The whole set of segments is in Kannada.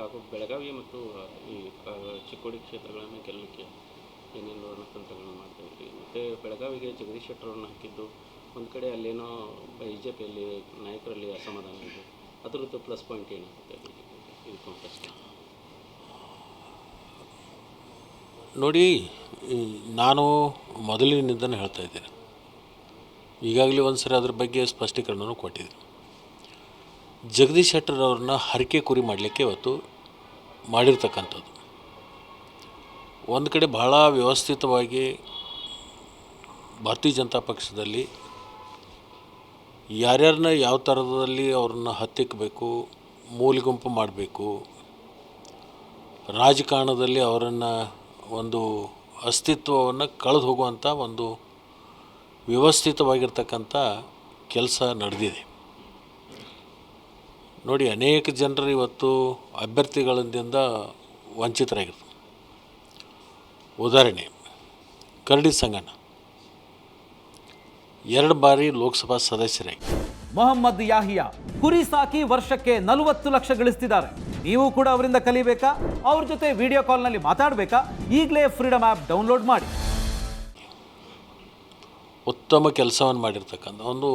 ಹಾಗೂ ಬೆಳಗಾವಿ ಮತ್ತು ಈ ಚಿಕ್ಕೋಡಿ ಕ್ಷೇತ್ರಗಳನ್ನು ಗೆಲ್ಲಲಿಕ್ಕೆ ಏನೇನು ರಣತಂತ್ರಗಳನ್ನು ಮಾಡ್ತಾ ಇದ್ರಿ ಮತ್ತು ಬೆಳಗಾವಿಗೆ ಜಗದೀಶ್ ಶೆಟ್ಟರವ್ರನ್ನ ಹಾಕಿದ್ದು, ಒಂದು ಕಡೆ ಅಲ್ಲೇನೋ ಬಿ ಜೆ ಪಿಯಲ್ಲಿ ನಾಯಕರಲ್ಲಿ ಅಸಮಾಧಾನ ಇದೆ. ಅದರದ್ದು ಪ್ಲಸ್ ಪಾಯಿಂಟ್ ಏನಾಗುತ್ತೆ ಈ ಕಾಂಟೆಸ್ಟ್ ನೋಡಿ ನಾನು ಮೊದಲಿನಿಂದಲೇ ಹೇಳ್ತಾ ಇದ್ದೇನೆ. ಈಗಾಗಲೇ ಒಂದು ಸರಿ ಅದ್ರ ಬಗ್ಗೆ ಸ್ಪಷ್ಟೀಕರಣನೂ ಕೊಟ್ಟಿದ್ದೀನಿ. ಜಗದೀಶ್ ಶೆಟ್ಟರ್ ಅವ್ರನ್ನ ಹರಕೆ ಕುರಿ ಮಾಡಲಿಕ್ಕೆ ಇವತ್ತು ಮಾಡಿರ್ತಕ್ಕಂಥದ್ದು. ಒಂದು ಕಡೆ ಬಹಳ ವ್ಯವಸ್ಥಿತವಾಗಿ ಭಾರತೀಯ ಜನತಾ ಪಕ್ಷದಲ್ಲಿ ಯಾರ್ಯಾರನ್ನ ಯಾವ ಥರದಲ್ಲಿ ಅವ್ರನ್ನ ಹತ್ತಿಕ್ಕಬೇಕು ಮೂಲೆಗುಂಪು ಮಾಡಬೇಕು, ರಾಜಕಾರಣದಲ್ಲಿ ಅವರನ್ನು ಒಂದು ಅಸ್ತಿತ್ವವನ್ನು ಕಳೆದು ಹೋಗುವಂಥ ಒಂದು ವ್ಯವಸ್ಥಿತವಾಗಿರ್ತಕ್ಕಂಥ ಕೆಲಸ ನಡೆದಿದೆ. ನೋಡಿ ಅನೇಕ ಜನರು ಇವತ್ತು ಅಭ್ಯರ್ಥಿಗಳಿಂದ ವಂಚಿತರಾಗಿರ್ತಾರೆ ಉದಾಹರಣೆ ಕರಡಿ ಸಂಘನ ಎರಡು ಬಾರಿ ಲೋಕಸಭಾ ಸದಸ್ಯರಾಗಿ ಮೊಹಮ್ಮದ್ ಯಾಹಿಯಾ ಕುರಿ ಸಾಕಿ ವರ್ಷಕ್ಕೆ ನಲವತ್ತು ಲಕ್ಷ ಗಳಿಸ್ತಿದ್ದಾರೆ. ನೀವು ಕೂಡ ಅವರಿಂದ ಕಲಿಬೇಕಾ? ಅವ್ರ ಜೊತೆ ವಿಡಿಯೋ ಕಾಲ್ನಲ್ಲಿ ಮಾತಾಡಬೇಕಾ? ಈಗಲೇ ಫ್ರೀಡಮ್ ಆ್ಯಪ್ ಡೌನ್ಲೋಡ್ ಮಾಡಿ. ಉತ್ತಮ ಕೆಲಸವನ್ನು ಮಾಡಿರ್ತಕ್ಕಂಥ ಒಂದು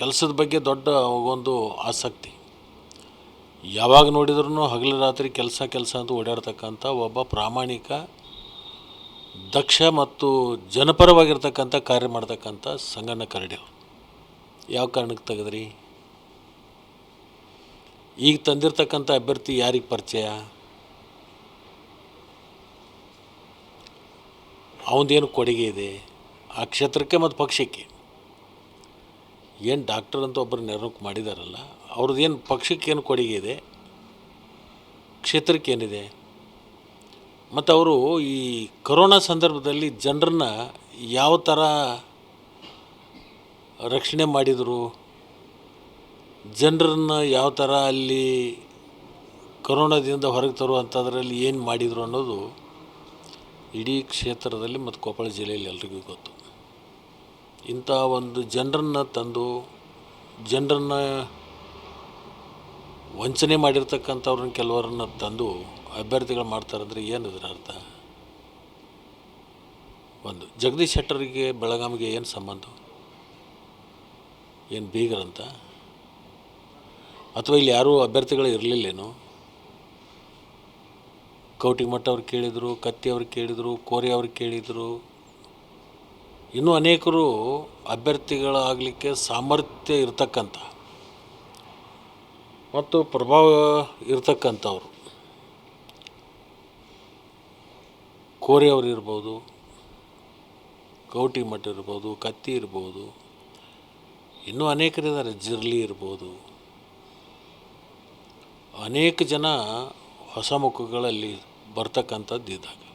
ಕೆಲಸದ ಬಗ್ಗೆ ದೊಡ್ಡ ಒಂದು ಆಸಕ್ತಿ. ಯಾವಾಗ ನೋಡಿದ್ರೂ ಹಗಲು ರಾತ್ರಿ ಕೆಲಸ ಕೆಲಸ ಅಂತ ಓಡಾಡ್ತಕ್ಕಂಥ ಒಬ್ಬ ಪ್ರಾಮಾಣಿಕ, ದಕ್ಷ ಮತ್ತು ಜನಪರವಾಗಿರ್ತಕ್ಕಂಥ ಕಾರ್ಯ ಮಾಡ್ತಕ್ಕಂಥ ಸಂಗಣ್ಣ ಕರಡಿ ಯಾವ ಕಾರಣಕ್ಕೆ ತೆಗೆದ್ರಿ? ಈಗ ತಂದಿರ್ತಕ್ಕಂಥ ಅಭ್ಯರ್ಥಿ ಯಾರಿಗೆ ಪರಿಚಯ? ಅವನದೇನು ಕೊಡುಗೆ ಇದೆ? ಆ ಕ್ಷೇತ್ರಕ್ಕೆ ಮತ್ತು ಪಕ್ಷಕ್ಕೆ? ಏನು ಡಾಕ್ಟರ್ ಅಂತ ಒಬ್ಬರು ನೇಮಕ ಮಾಡಿದಾರಲ್ಲ, ಅವ್ರದ್ದು ಏನು ಪಕ್ಷಕ್ಕೆ ಏನು ಕೊಡುಗೆ ಇದೆ? ಕ್ಷೇತ್ರಕ್ಕೇನಿದೆ ಮತ್ತು ಅವರು ಈ ಕರೋನಾ ಸಂದರ್ಭದಲ್ಲಿ ಜನರನ್ನ ಯಾವ ಥರ ರಕ್ಷಣೆ ಮಾಡಿದರು? ಜನರನ್ನ ಯಾವ ಥರ ಅಲ್ಲಿ ಕರೋನಾದಿಂದ ಹೊರಗೆ ತರುವಂಥದ್ರಲ್ಲಿ ಏನು ಮಾಡಿದರು ಅನ್ನೋದು ಇಡೀ ಕ್ಷೇತ್ರದಲ್ಲಿ ಮತ್ತು ಕೊಪ್ಪಳ ಜಿಲ್ಲೆಯಲ್ಲಿ ಎಲ್ರಿಗೂ ಗೊತ್ತು. ಇಂಥ ಒಂದು ಜನರನ್ನು ತಂದು, ಜನರನ್ನ ವಂಚನೆ ಮಾಡಿರ್ತಕ್ಕಂಥವ್ರನ್ನ ಕೆಲವರನ್ನ ತಂದು ಅಭ್ಯರ್ಥಿಗಳು ಮಾಡ್ತಾರಂದ್ರೆ ಏನು ಇದರ ಅರ್ಥ? ಒಂದು, ಜಗದೀಶ್ ಶೆಟ್ಟರಿಗೆ ಬೆಳಗಾವಿಗೆ ಏನು ಸಂಬಂಧ? ಏನು ಬೀಗರಂತ ಅಥವಾ ಇಲ್ಲಿ ಯಾರೂ ಅಭ್ಯರ್ಥಿಗಳು ಇರಲಿಲ್ಲೇನು? ಕೌಟಿಮಠ ಅವ್ರು ಕೇಳಿದರು, ಕತ್ತಿ ಅವ್ರು ಕೇಳಿದರು, ಕೋರಿ ಅವ್ರು ಕೇಳಿದರು ಇನ್ನೂ ಅನೇಕರು ಅಭ್ಯರ್ಥಿಗಳಾಗಲಿಕ್ಕೆ ಸಾಮರ್ಥ್ಯ ಇರತಕ್ಕಂಥ ಮತ್ತು ಪ್ರಭಾವ ಇರತಕ್ಕಂಥವ್ರು. ಕೋರೆ ಅವರು ಇರ್ಬೋದು, ಕೌಟಿ ಮಠ ಇರ್ಬೋದು, ಕತ್ತಿ ಇರ್ಬೋದು, ಇನ್ನೂ ಅನೇಕರಿದ್ದಾರೆ, ಜಿರ್ಲಿ ಇರ್ಬೋದು. ಅನೇಕ ಜನ ಹೊಸ ಮುಖಗಳಲ್ಲಿ ಬರ್ತಕ್ಕಂಥದ್ದು ಇದ್ದಾಗ.